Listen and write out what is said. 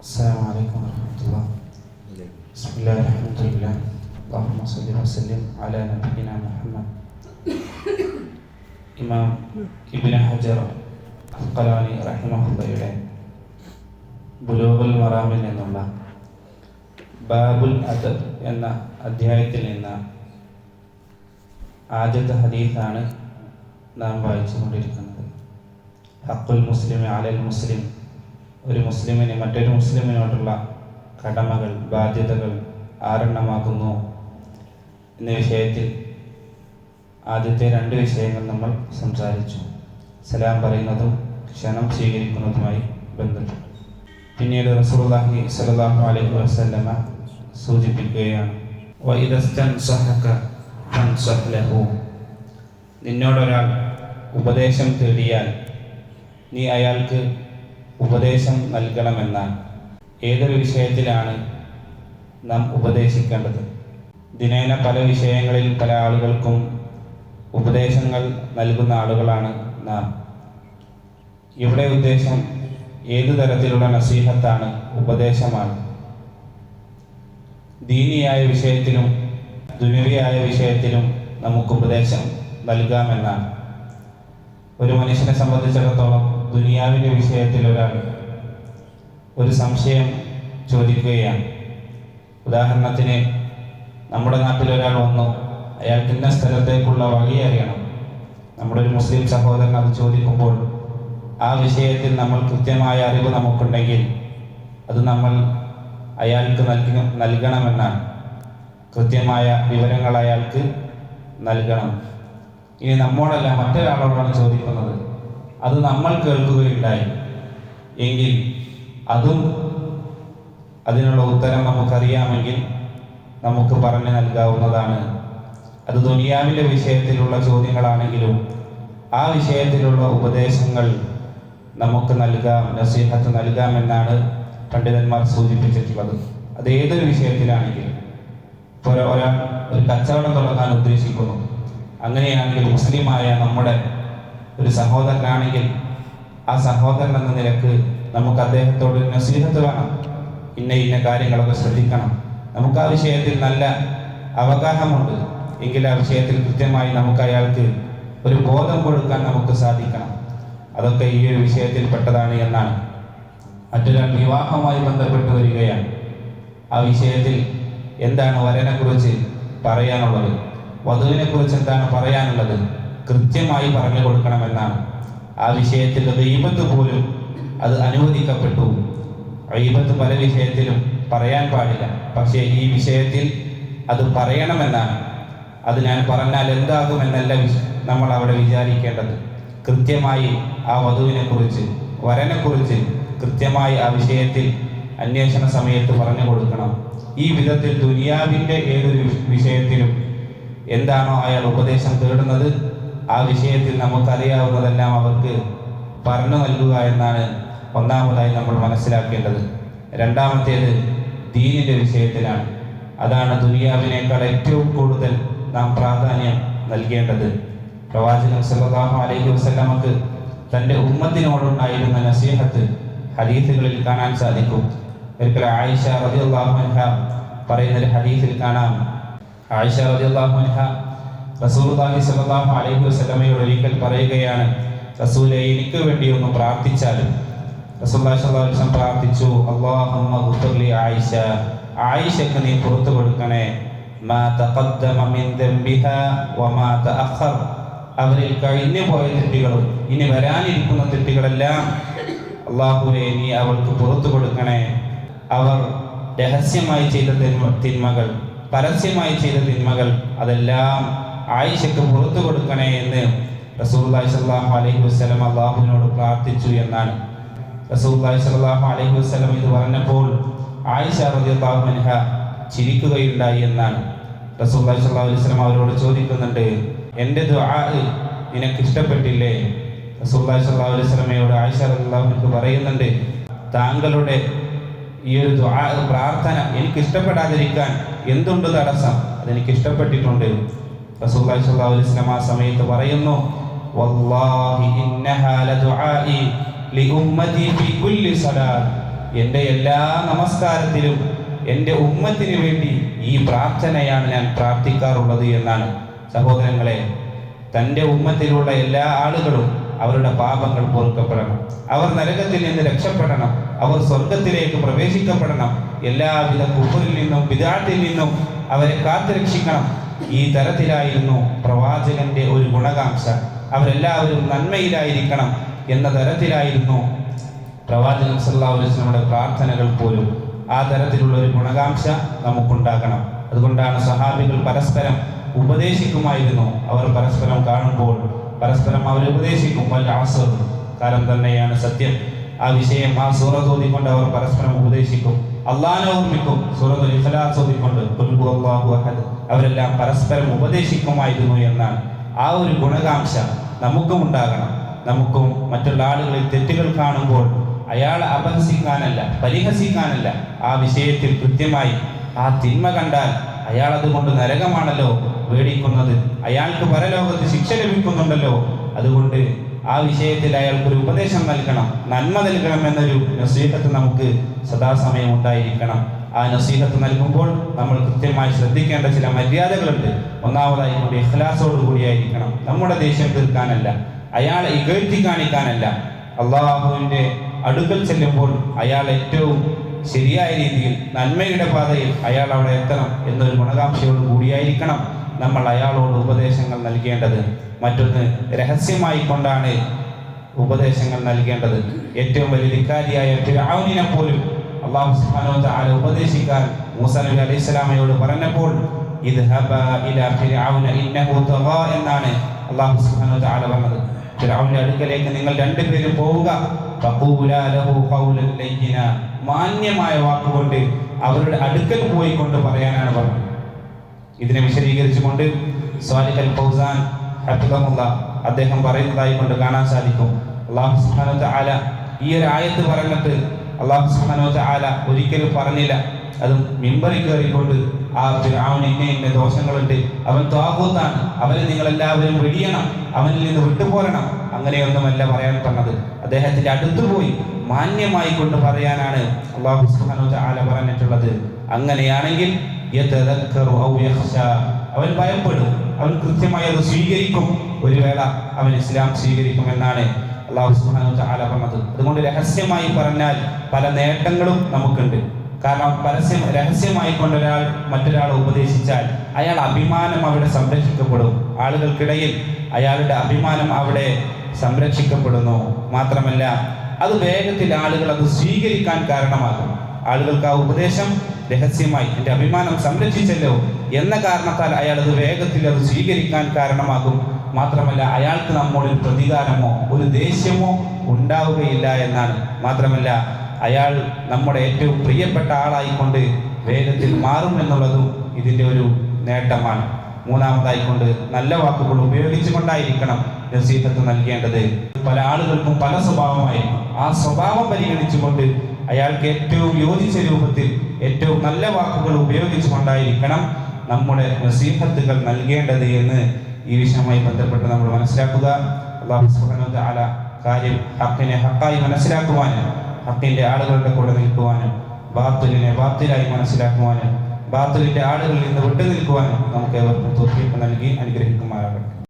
السلام عليكم ورحمة الله بسم الله الحمد لله اللهم صل وسلم على نبينا محمد ഇമാം ഇബിന് ഹജർ അസ്കലാനി റഹിമഹുല്ലയുടെ ബുലൂബുൽ മറാമിൽ നിന്നുള്ള ബാബുൽ അദബ് എന്ന അധ്യായത്തിൽ നിന്ന് ആദ്യത്തെ ഹദീസാണ് നാം വായിച്ചുകൊണ്ടിരിക്കുന്നത് ഹക്കുൽ മുസ്ലിം അലൽ മുസ്ലിം ഒരു മുസ്ലിമിന് മറ്റൊരു മുസ്ലിമിനോടുള്ള കടമകൾ ബാധ്യതകൾ ആരെണ്ണമാക്കുന്നു എന്ന വിഷയത്തിൽ ആദ്യത്തെ രണ്ട് വിഷയങ്ങൾ നമ്മൾ സംസാരിച്ചു. സലാം പറയുന്നതും ക്ഷണം സ്വീകരിക്കുന്നതുമായി ബന്ധപ്പെട്ടു. പിന്നീട് റസൂലുള്ളാഹി സലാഹു അലൈഹി വസല്ലമ സൂചിപ്പിക്കുകയാണ്. നിന്നോടൊരാൾ ഉപദേശം തേടിയാൽ നീ അയാൾക്ക് ഉപദേശം നൽകണമെന്ന ഏതൊരു വിഷയത്തിലാണ് നാം ഉപദേശിക്കേണ്ടത്? ദിനേന പല വിഷയങ്ങളിൽ പല ആളുകൾക്കും ഉപദേശങ്ങൾ നൽകുന്ന ആളുകളാണ് നാം. ഇവിടെ ഉദ്ദേശം ഏതു തരത്തിലുള്ള നസീഹത്താണ് ഉപദേശമാണ്? ദീനിയായ വിഷയത്തിലും ദുനിയായ വിഷയത്തിലും നമുക്ക് ഉപദേശം നൽകാമെന്നാണ്. ഒരു മനുഷ്യനെ സംബന്ധിച്ചിടത്തോളം ദുനിയാവിന്റെ വിഷയത്തിൽ ഒരാൾ ഒരു സംശയം ചോദിക്കുകയാണ്. ഉദാഹരണത്തിന് നമ്മുടെ നാട്ടിൽ ഒരാൾ വന്നു അയാൾക്ക് ഇന്ന സ്ഥലത്തേക്കുള്ള വഴി അറിയണം. നമ്മുടെ ഒരു മുസ്ലിം സഹോദരൻ അത് ചോദിക്കുമ്പോൾ ആ വിഷയത്തിൽ നമ്മൾ കൃത്യമായ അറിവ് നമുക്കുണ്ടെങ്കിൽ അത് നമ്മൾ അയാൾക്ക് നൽകി നൽകണമെന്നാണ്. കൃത്യമായ വിവരങ്ങൾ അയാൾക്ക് നൽകണം. ഇനി നമ്മോടല്ല മറ്റൊരാളോടാണ് ചോദിക്കുന്നത്. അത് നമ്മൾ കേൾക്കുകയുണ്ടായി. എങ്കിൽ അതും അതിനുള്ള ഉത്തരം നമുക്കറിയാമെങ്കിൽ നമുക്ക് പറഞ്ഞു നൽകാവുന്നതാണ്. അത് ദുനിയാവിന്റെ വിഷയത്തിലുള്ള ചോദ്യങ്ങളാണെങ്കിലും ആ വിഷയത്തിലുള്ള ഉപദേശങ്ങൾ നമുക്ക് നൽകാം നസീഹത്ത് നൽകാമെന്നാണ് പണ്ഡിതന്മാർ സൂചിപ്പിച്ചിട്ടുള്ളത്. അത് ഏതൊരു വിഷയത്തിലാണെങ്കിലും. ഇപ്പോൾ ഒരാൾ ഒരു കച്ചവടം തുടങ്ങാൻ ഉദ്ദേശിക്കുന്നു. അങ്ങനെയാണെങ്കിൽ മുസ്ലിമായ നമ്മുടെ ഒരു സഹോദരനാണെങ്കിൽ ആ സഹോദരൻ എന്ന നിലയ്ക്ക് നമുക്ക് അദ്ദേഹത്തോട് നസീഹത്ത് വേണം. ഇന്ന ഇന്ന കാര്യങ്ങളൊക്കെ ശ്രദ്ധിക്കണം. നമുക്ക് ആ വിഷയത്തിൽ നല്ല അവഗാഹമുണ്ട്. എങ്കിൽ ആ വിഷയത്തിൽ കൃത്യമായി നമുക്ക് അയാൾക്ക് ഒരു ബോധം കൊടുക്കാൻ നമുക്ക് സാധിക്കണം. അതൊക്കെ ഈ ഒരു വിഷയത്തിൽ പെട്ടതാണ് എന്നാണ്. മറ്റൊരാൾ വിവാഹവുമായി ബന്ധപ്പെട്ട് വരികയാണ്. ആ വിഷയത്തിൽ എന്താണ് വരനെക്കുറിച്ച് പറയാനുള്ളത്? വധുവിനെ കുറിച്ച് എന്താണ് പറയാനുള്ളത്? കൃത്യമായി പറഞ്ഞു കൊടുക്കണമെന്നാണ്. ആ വിഷയത്തിൽ ദൈവത്ത് പോലും അത് അനുവദിക്കപ്പെട്ടു. ഐബത്ത് പല വിഷയത്തിലും പറയാൻ പാടില്ല. പക്ഷേ ഈ വിഷയത്തിൽ അത് പറയണമെന്നാണ്. അത് ഞാൻ പറഞ്ഞാൽ എന്താകുമെന്നല്ല നമ്മൾ അവിടെ വിചാരിക്കേണ്ടത്. കൃത്യമായി ആ വധുവിനെ കുറിച്ച് വരനെ കുറിച്ച് കൃത്യമായി ആ വിഷയത്തിൽ അന്വേഷണ സമയത്ത് പറഞ്ഞു കൊടുക്കണം. ഈ വിധത്തിൽ ദുനിയാവിന്റെ ഏതൊരു വിഷയത്തിലും എന്താണോ അയാൾ ഉപദേശം തേടുന്നത് ആ വിഷയത്തിൽ നമുക്കറിയാവുന്നതെല്ലാം അവർക്ക് പറഞ്ഞു നൽകുക എന്നാണ് ഒന്നാമതായി നമ്മൾ മനസ്സിലാക്കേണ്ടത്. രണ്ടാമത്തേത് ദീനിന്റെ വിഷയത്തിലാണ്. അതാണ് ദുനിയാവിനേക്കാൾ ഏറ്റവും കൂടുതൽ നാം പ്രാധാന്യം നൽകേണ്ടത്. പ്രവാചകൻ സല്ലല്ലാഹു അലൈഹി വസല്ലമക്ക് തന്റെ ഉമ്മത്തിനോടുണ്ടായിരുന്ന നസീഹത്ത് ഹദീസുകളിൽ കാണാൻ സാധിക്കും. ഒരിക്കൽ ആയിഷ റളിയല്ലാഹു അൻഹ പറയുന്ന ഒരു ഹദീസിൽ കാണാം. ആയിഷ റളിയല്ലാഹു അൻഹ റസൂലുള്ളാഹി സ്വല്ലല്ലാഹു അലൈഹി വസല്ലമയോട് ഒരിക്കൽ പറയുകയാണ് റസൂലെ എനിക്ക് വേണ്ടി ഒന്ന് പ്രാർത്ഥിച്ചാലും. അലൈഹി പ്രാർത്ഥിച്ചു ഗുഫിർലി ആയിഷ ആയിഷക്ക് നീ പുറത്തു കൊടുക്കണേ. അവരിൽ കഴിഞ്ഞു പോയ തെറ്റുകളും ഇനി വരാനിരിക്കുന്ന തെറ്റുകളെല്ലാം അള്ളാഹുവെ നീ അവൾക്ക് പുറത്തു കൊടുക്കണേ. അവർ രഹസ്യമായി ചെയ്ത തിന്മ- തിന്മകൾ പരസ്യമായി ചെയ്ത തിന്മകൾ അതെല്ലാം ആയിഷക്ക് പുറത്തു കൊടുക്കണേ എന്ന് റസൂലുള്ളാഹി സ്വല്ലല്ലാഹു അലൈഹി വസല്ലം അള്ളാഹുവിനോട് പ്രാർത്ഥിച്ചു എന്നാണ്. റസൂലുള്ളാഹി സ്വല്ലല്ലാഹു അലൈഹി വസല്ലം ഇത് പറഞ്ഞപ്പോൾ ആയിഷ അൻഹ ചിരിക്കുകയുണ്ടായി എന്നാണ്. റസൂലുള്ളാഹി സ്വല്ലല്ലാഹു അലൈഹി വസല്ലം അവരോട് ചോദിക്കുന്നുണ്ട് എന്റെ ദുആ നിനക്ക് ഇഷ്ടപ്പെട്ടില്ലേ? റസൂലുള്ളാഹി സ്വല്ലല്ലാഹു അലൈഹി വസല്ലമയോട് ആയിഷ അൻഹ പറയുന്നുണ്ട് താങ്കളുടെ ഈ ഒരു പ്രാർത്ഥന എനിക്ക് ഇഷ്ടപ്പെടാതിരിക്കാൻ എന്തുണ്ട് തടസ്സം? അതെനിക്ക് ഇഷ്ടപ്പെട്ടിട്ടുണ്ട്. റസൂലുള്ളാഹി അലൈഹി സമയത്ത് പറയുന്നു വല്ലാഹി എന്റെ എല്ലാ നമസ്കാരത്തിലും എന്റെ ഉമ്മത്തിന് വേണ്ടി ഈ പ്രാർത്ഥനയാണ് ഞാൻ പ്രാർത്ഥിക്കാറുള്ളത് എന്നാണ്. സഹോദരങ്ങളെ തന്റെ ഉമ്മത്തിലുള്ള എല്ലാ ആളുകളും അവരുടെ പാപങ്ങൾ പൊറുക്കപ്പെടണം. അവർ നരകത്തിൽ നിന്ന് രക്ഷപ്പെടണം. അവർ സ്വർഗത്തിലേക്ക് പ്രവേശിക്കപ്പെടണം. എല്ലാവിധ കുഫറിൽ നിന്നും വിദാട്ടിൽ നിന്നും അവരെ കാത്തുരക്ഷിക്കണം. ഈ തരത്തിലായിരുന്നു പ്രവാചകന്റെ ഒരു ഗുണകാംക്ഷ അവരെല്ലാവരും നന്മയിലായിരിക്കണം എന്ന തരത്തിലായിരുന്നു പ്രവാചകൻ വസല്ലമയുടെ പ്രാർത്ഥനകൾ പോലും. ആ തരത്തിലുള്ള ഒരു ഗുണകാംക്ഷ നമുക്കുണ്ടാകണം. അതുകൊണ്ടാണ് സഹാബികൾ പരസ്പരം ഉപദേശിക്കുമായിരുന്നു. അവർ പരസ്പരം കാണുമ്പോൾ പരസ്പരം അവർ ഉപദേശിക്കും. വല്ല ആസർ കാലം തന്നെയാണ് സത്യം. ആ വിഷയം ആ സൂറത്ത് ഓതിക്കൊണ്ട് അവർ പരസ്പരം ഉപദേശിക്കും. അള്ളാഹനെ ഓർമ്മിക്കും. സൂറത്ത് ഇഖ്ലാസ് ഓതിക്കൊണ്ട് ഖുൽ അഹദ്. അവരെല്ലാം പരസ്പരം ഉപദേശിക്കുമായിരുന്നു എന്നാണ് ആ ഒരു ഗുണകാംക്ഷ നമുക്കും ഉണ്ടാകണം. നമുക്കും മറ്റുള്ള ആളുകളിൽ തെറ്റുകൾ കാണുമ്പോൾ അയാളെ അപഹസിക്കാനല്ല പരിഹസിക്കാനല്ല ആ വിഷയത്തിൽ കൃത്യമായി ആ തിന്മ കണ്ടാൽ അയാൾ അതുകൊണ്ട് നരകമാണല്ലോ പേടിക്കുന്നത്. അയാൾക്ക് പരലോകത്ത് ശിക്ഷ ലഭിക്കുന്നുണ്ടല്ലോ. അതുകൊണ്ട് ആ വിഷയത്തിൽ അയാൾക്കൊരു ഉപദേശം നൽകണം നന്മ നൽകണം എന്നൊരു നസീഹത്ത് നമുക്ക് സദാസമയം ഉണ്ടായിരിക്കണം. ആ നസീഹത്ത് നൽകുമ്പോൾ നമ്മൾ കൃത്യമായി ശ്രദ്ധിക്കേണ്ട ചില മര്യാദകളുണ്ട്. ഒന്നാമതായി നമ്മുടെ ഇഖ്ലാസോട് കൂടിയായിരിക്കണം. നമ്മുടെ ദേഷ്യം തീർക്കാനല്ല. അയാളെ ഇകഴ്ത്തി കാണിക്കാനല്ല. അള്ളാഹുവിന്റെ അടുക്കൽ ചെല്ലുമ്പോൾ അയാൾ ഏറ്റവും ശരിയായ രീതിയിൽ നന്മയുടെ പാതയിൽ അയാൾ അവിടെ എത്തണം എന്നൊരു ഗുണകാംക്ഷയോട് കൂടിയായിരിക്കണം നമ്മൾ അയാളോട് ഉപദേശങ്ങൾ നൽകേണ്ടത്. മറ്റൊന്ന് രഹസ്യമായി കൊണ്ടാണ് ഉപദേശങ്ങൾ നൽകേണ്ടത്. ഏറ്റവും വലിയ ധിക്കാരിയായ ഫിറാവുനെ പോലും അള്ളാഹു സുബ്ഹാനഹു വ തആല ഉപദേശിക്കാൻ മൂസ നബി അലൈഹി പറഞ്ഞപ്പോൾ ഇദ്ഹബ ഇലാ ഫിർഔന ഇന്നഹു തഗാ എന്നാണ് അള്ളാഹു സുബ്ഹാനഹു വ തആല പറഞ്ഞത്. ഫിർഔന്റെ അടുക്കലേക്ക് നിങ്ങൾ രണ്ടുപേരും പോവുക. ഫഖൂലാ ലഹു ഖൗലൻ ലയ്യിന മാന്യമായ വാക്കുകൊണ്ട് അവരുടെ അടുക്കൽ പോയി കൊണ്ട് പറയാനാണ് പറഞ്ഞത്. ഇതിനെ വിശദീകരിച്ചുകൊണ്ട് സ്വാലിഖൽ ഫൗസാൻ ഹഫിദഹുല്ല അദ്ദേഹം പറയുന്നതായി കൊണ്ട് കാണാൻ സാധിക്കും. അള്ളാഹു സുബ്ഹാനഹു വ തആല ഈ ഒരു ആയത്ത് പറഞ്ഞിട്ട് അള്ളാഹു സുഹാനോ വ തആല ഒരിക്കലും പറഞ്ഞില്ല. അത് മിമ്പറി കയറിക്കൊണ്ട് ആ ഫിർഔന് ഇന്ന ഇന്ന ദോഷങ്ങളുണ്ട്. അവൻ ത്വാകൂത്താണ് അവനെ നിങ്ങൾ എല്ലാവരും വെടിയണം അവനിൽ നിന്ന് വിട്ടുപോരണം. അങ്ങനെയൊന്നുമല്ല പറയാൻ പറഞ്ഞത് അദ്ദേഹത്തിന്റെ അടുത്ത് പോയി മാന്യമായി കൊണ്ട് പറയാനാണ് അള്ളാഹു സുഹാനോ വ തആല പറഞ്ഞിട്ടുള്ളത്. അങ്ങനെയാണെങ്കിൽ. അവൻ ഭയപ്പെടും. അവൻ കൃത്യമായി അത് സ്വീകരിക്കും. ഒരു വേള അവൻ ഇസ്ലാം സ്വീകരിക്കുമെന്നാണ് അള്ളാഹു വ തആല പറഞ്ഞത്. അതുകൊണ്ട് രഹസ്യമായി പറഞ്ഞാൽ പല നേട്ടങ്ങളും നമുക്കുണ്ട്. കാരണം പരസ്യം രഹസ്യമായി കൊണ്ട് ഒരാൾ മറ്റൊരാളെ ഉപദേശിച്ചാൽ അയാൾ അഭിമാനം അവിടെ സംരക്ഷിക്കപ്പെടും. ആളുകൾക്കിടയിൽ അയാളുടെ അഭിമാനം അവിടെ സംരക്ഷിക്കപ്പെടുന്നു. മാത്രമല്ല അത് വേഗത്തിൽ ആളുകൾ അത് സ്വീകരിക്കാൻ കാരണമാകും. ആളുകൾക്ക് ആ ഉപദേശം രഹസ്യമായി എന്റെ അഭിമാനം സംരക്ഷിച്ചല്ലോ എന്ന കാരണത്താൽ അയാൾ അത് വേഗത്തിൽ അത് സ്വീകരിക്കാൻ കാരണമാകും. മാത്രമല്ല അയാൾക്ക് നമ്മളിൽ പ്രതികാരമോ ഒരു ദേഷ്യമോ ഉണ്ടാവുകയില്ല എന്നാണ്. മാത്രമല്ല അയാൾ നമ്മുടെ ഏറ്റവും പ്രിയപ്പെട്ട ആളായിക്കൊണ്ട് വേഗത്തിൽ മാറും എന്നുള്ളതും ഇതിന്റെ ഒരു നേട്ടമാണ്. മൂന്നാമതായിക്കൊണ്ട് നല്ല വാക്കുകൾ ഉപയോഗിച്ചുകൊണ്ടായിരിക്കണം നസീഹത്ത് നൽകേണ്ടത്. പല ആളുകൾക്കും പല സ്വഭാവമായി ആ സ്വഭാവം പരിഗണിച്ചുകൊണ്ട് അയാൾക്ക് ഏറ്റവും യോജിച്ച രൂപത്തിൽ ഏറ്റവും നല്ല വാക്കുകൾ ഉപയോഗിച്ചുകൊണ്ടായിരിക്കണം നമ്മുടെ നസീഹത്തുകൾ നൽകേണ്ടത് എന്ന് ഈ വിഷയവുമായി ബന്ധപ്പെട്ട് നമ്മൾ മനസ്സിലാക്കുക. അള്ളാഹു സുബ്ഹാനഹു വ തആല കാര്യം ഹക്കിനെ ഹക്കായി മനസ്സിലാക്കുവാനും ഹക്കിന്റെ ആളുകളുടെ കൂടെ നിൽക്കുവാനും ബാത്തിലിനെ ബാത്തിലായി മനസ്സിലാക്കുവാനും ബാത്തിലിന്റെ ആളുകളിൽ നിന്ന് വിട്ടു നിൽക്കുവാനും നമുക്ക് ഏവർക്കും തോഫീക്ക് നൽകി അനുഗ്രഹിക്കുമാറാകട്ടെ.